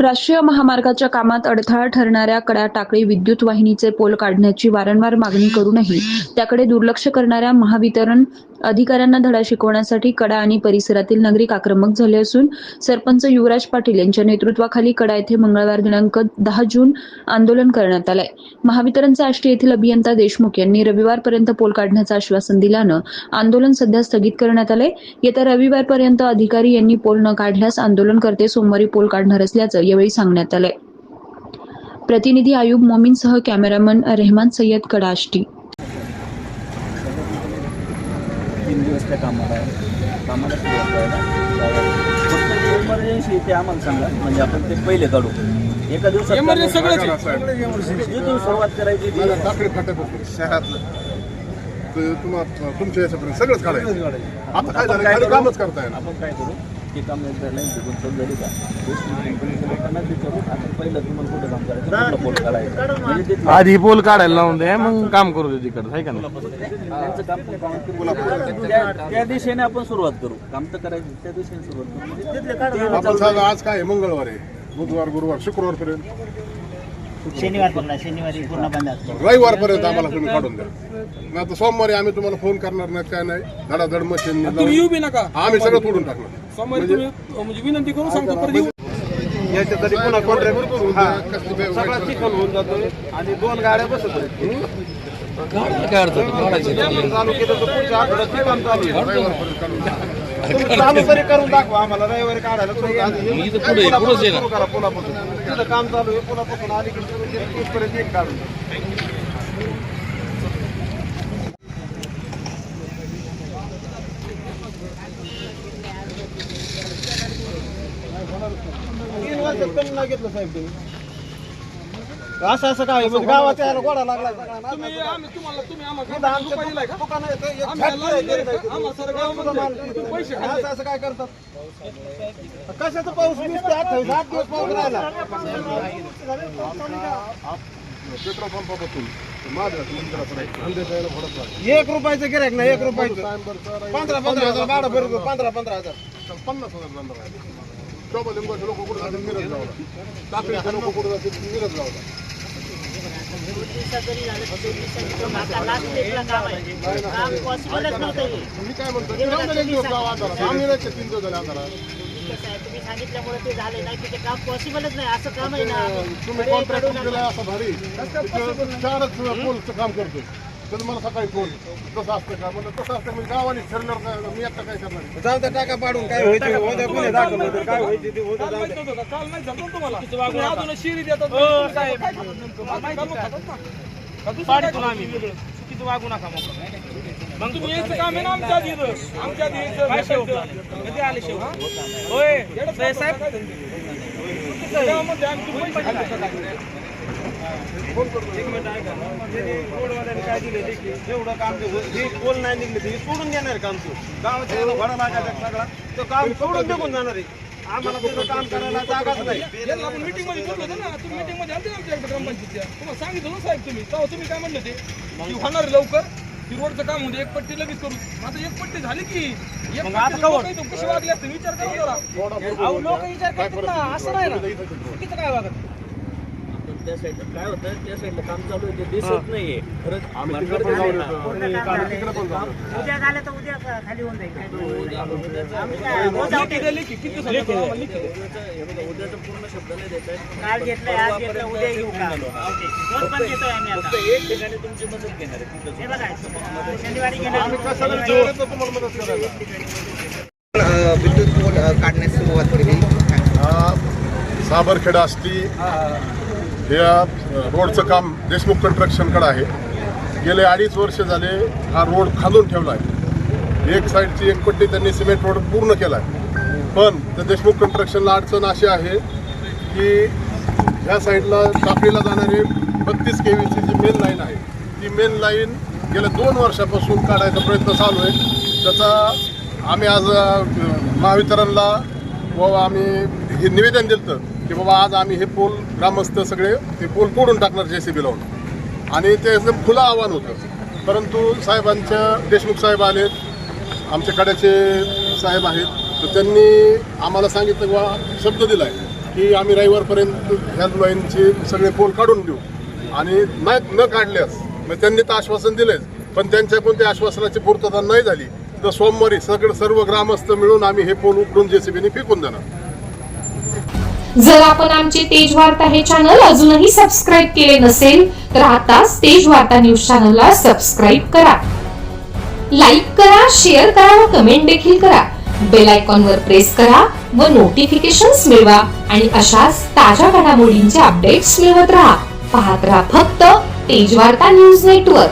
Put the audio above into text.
राष्ट्रीय महामार्गाच्या कामात अडथळा ठरणाऱ्या कडा टाकळी विद्युत वाहिनीचे पोल काढण्याची वारंवार मागणी करूनही त्याकडे दुर्लक्ष करणाऱ्या महावितरण अधिकाऱ्यांना धडा शिकवण्यासाठी कडा आणि परिसरातील नागरिक आक्रमक झाले असून सरपंच युवराज पाटील यांच्या नेतृत्वाखाली कडा येथे मंगळवार दिनांक दहा जून आंदोलन करण्यात आलंय. महावितरणचे आष्टी येथील अभियंता देशमुख यांनी रविवारपर्यंत पोल काढण्याचं आश्वासन दिल्यानं आंदोलन सध्या स्थगित करण्यात आलंय. येत्या रविवारपर्यंत अधिकारी यांनी पोल न काढल्यास आंदोलनकर्ते सोमवारी पोल काढणार असल्याचं यावेळी सांगण्यात आलंय. प्रतिनिधी आयुब मोमीनसह कॅमेरामन रेहमान सय्यद कडा आष्टी तीन दिवस त्या कामाला आहे. कामाला सुरुवात करायला इमर्जन्सी ते आम्हाला सांगा. म्हणजे आपण ते पहिले काढू. एका दिवसात. सगळं सुरुवात करायची ती शहरातलं. तर तुम्हाला तुमच्या याच्यापर्यंत सगळंच काढायचं. आता काय झालं? खाली कामच करताय ना आपण काय करू? ते काम झाली का दुसरी कंपनीच्या लोकांना विचारू आपण पहिलं तुम्हाला कुठं काम करायचं? कुठलं पोट काढायचं? म्हणजे ते आधी पोल काढायला लावून दे मग काम करू दे तिकडं आहे का नाही? त्यांचं काम पण काम त्या- त्या दिशेने आपण सुरुवात करू. काम तर करायचं त्या दिशेने सुरुवात करू. म्हणजे तिथले काढू. आपण सांगा आज काय आहे? मंगळवार आहे. बुधवार गुरुवार शुक्रवार पर्यंत शनिवार पूर्ण शनिवारी पूर्ण बंद असतो. रविवार पर्यंत आम्हाला तुम्ही काढून द्या. नाही आता सोमवारी आम्ही तुम्हाला फोन करणार नाही काय नाही. धडाधड मशीन तुम्ही येऊ बी नका. आम्ही सगळं तोडून टाकणार. सोमवारी तुम्ही म्हणजे विनंती करून सांगतो परत येऊ. याच्या तरी पुन्हा कॉन्ट्रॅक्ट सगळा चिखल होऊन जातोय आणि दोन गाड्या बसत चालू केलं तर पुढच्या आठवड्यात ते काम चालू चालू तरी करून दाखवा आम्हाला. रविवारी काढायला आधी पुलापासून सुरू करा पुलापासून तिथं काम चालू आहे पुलापासून अलीकडे एक काढून तीन वर्षात कमी नाही घेतलं साहेब तुम्ही. असं असं काय? म्हणजे गावाच्या याला गोडा लागला. तुम्ही आम्ही तुम्हाला तुम्ही आम्हाला आमच्या का? दुकानं आहे, आहे. आम्हाला सारं माल. पैसे असं असं काय करतात? कशाचा पाऊस वीस ते अठ्ठावीस आठ दिवस पाऊस राहिला. पेट्रोल पंपापासून माझ्या मंदिरापर्यंत अंधेशाला भरत नाही एक रुपयाचं गिरायक नाही एक रुपयाचं. पंधरा पंधरा हजार भाडं भरतो पंधरा पंधरा हजार. पन्नास हजार जाणार आहे शोभा लिंबाचे लोक कुठे जातील? मिरज लावला टाकळीचे लोक कुठे जातील? मिरज लावला काम पॉसिबलच नव्हतं आहे, तुम्ही सांगितल्यामुळे ते झाले नाही की ते काम पॉसिबलच नाही असं काम आहे ना. तुम्ही कॉन्ट्रॅक्ट केलाय असं भारी. चारच पोलचं काम करतो तर मला सकाळी फोन तसं असतं का? म्हणलं तसं असतं? म्हणजे गावाने ठरणार काय मी आता काय करणार? जाऊ त्या टाका पाडून. काय व्हायचे उद्या काय ते उद्या जाऊ द्या. काल माहीत झालं तुम्हाला. तुम्ही अजून शिरी देतात तुम्ही काय करतात नेमकं? काय करू खातात ना? का दुसरं काय करतात वेगळं? मग तुम्ही यायचं काम आहे ना आमच्या आधी. आमच्या आधी यायचं, भेटायचं. कधी आले शेव होय. येडच साहेब काय धंदे? काय दिलं काम हे नाही निघले ते सोडून देणार काम तो गावाच्या भडा लागायचा सगळा तो काम सोडून निघून जाणार आहे आम्हाला तिथं काम करायला जागाच नाही आपण मीटिंगमध्ये बोललो होतो ना तुम्ही मीटिंगमध्ये आलते आमच्या ग्रामपंचायतच्या तुम्हाला सांगितलं ना साहेब तुम्ही तेव्हा तुम्ही काय म्हणले ते की होणार लवकर की रोडचं काम होते एक पट्टी लगेच करू आता एक पट्टी झाली की एक कसे वागले असते विचार करा लोक विचार करतात ना असं नाही ना. चुकीचं काय वागत? त्या साईडला काय होतं त्या साईडला काम चालू आहे ते दिसत नाहीये. खरंच आम्ही भानगड तिकडे पण काय जाऊन आहे ना? येतो आम्ही तिकडे पण जाऊन येतो. उद्या झालं तर उद्या खाली होऊन जाईल. काय आम्ही काय, लेखी रोज जाऊ दिली की किती दिवसाला येतो आम्हाला लेखी द्या. उद्याचं- हे बघा, उद्याचं पूर्ण शब्द नाही देत आहे. काल घेतलंय आज घेतलं उद्या येऊ का? रोज पण घेतोय आम्ही फक्त आता. एक ठिकाणी तुमची मदत घेणार आहे तिथं हे बघा शनिवारी घेणार. आम्ही कशाला विचारलं तर तुम्हाला मदत करायला. विद्युत अ, काढण्यास सुरुवात केली. साबरखेडा असती. या रोडचं काम देशमुख कन्स्ट्रक्शनकडं आहे. गेले अडीच वर्ष झाले हा रोड खालून ठेवला आहे. एक साईडची एक पट्टी त्यांनी सिमेंट रोड पूर्ण केला आहे. पण त्या देशमुख कन्स्ट्रक्शनला अडचण अशी आहे की ह्या साईडला टाकळीला जाणारी बत्तीस के व्हीची जी मेन लाईन आहे ती मेन लाईन गेल्या दोन वर्षापासून काढायचा प्रयत्न चालू आहे. त्याचा आम्ही आज महावितरणला व आम्ही हे निवेदन दिलं की बाबा आज आम्ही हे पोल ग्रामस्थ सगळे ते पोल तोडून टाकणार जे सी बी लावून. आणि ते एकदम खुलं आव्हान होतं. परंतु साहेबांच्या देशमुख साहेब आलेत आमच्या कड्याचे साहेब आहेत तर त्यांनी आम्हाला सांगितलं किंवा शब्द दिला आहे की आम्ही रविवारपर्यंत हेल्पलाईनचे सगळे पोल काढून देऊ. आणि नाही न काढल्यास मग त्यांनी तर आश्वासन दिलेच पण त्यांच्या कोणत्या आश्वासनाची पूर्तता नाही झाली. तर सोमवारी सगळं सर्व ग्रामस्थ मिळून आम्ही हे पोल उकडून जेसीबीने फेकून देणार. जर आपण आमचे तेज वार्ता हे चॅनल अजूनही सबस्क्राईब केले नसेल तर आता तेज वार्ता न्यूज चॅनलला सबस्क्राईब करा. लाईक करा शेअर करा व कमेंट देखील करा. बेल आयकॉन वर प्रेस करा व नोटिफिकेशन्स मिळवा आणि अशाच ताज्या घडामोडींचे अपडेट्स मिळवत राहा. पाहत राहा फक्त तेज वार्ता न्यूज नेटवर्क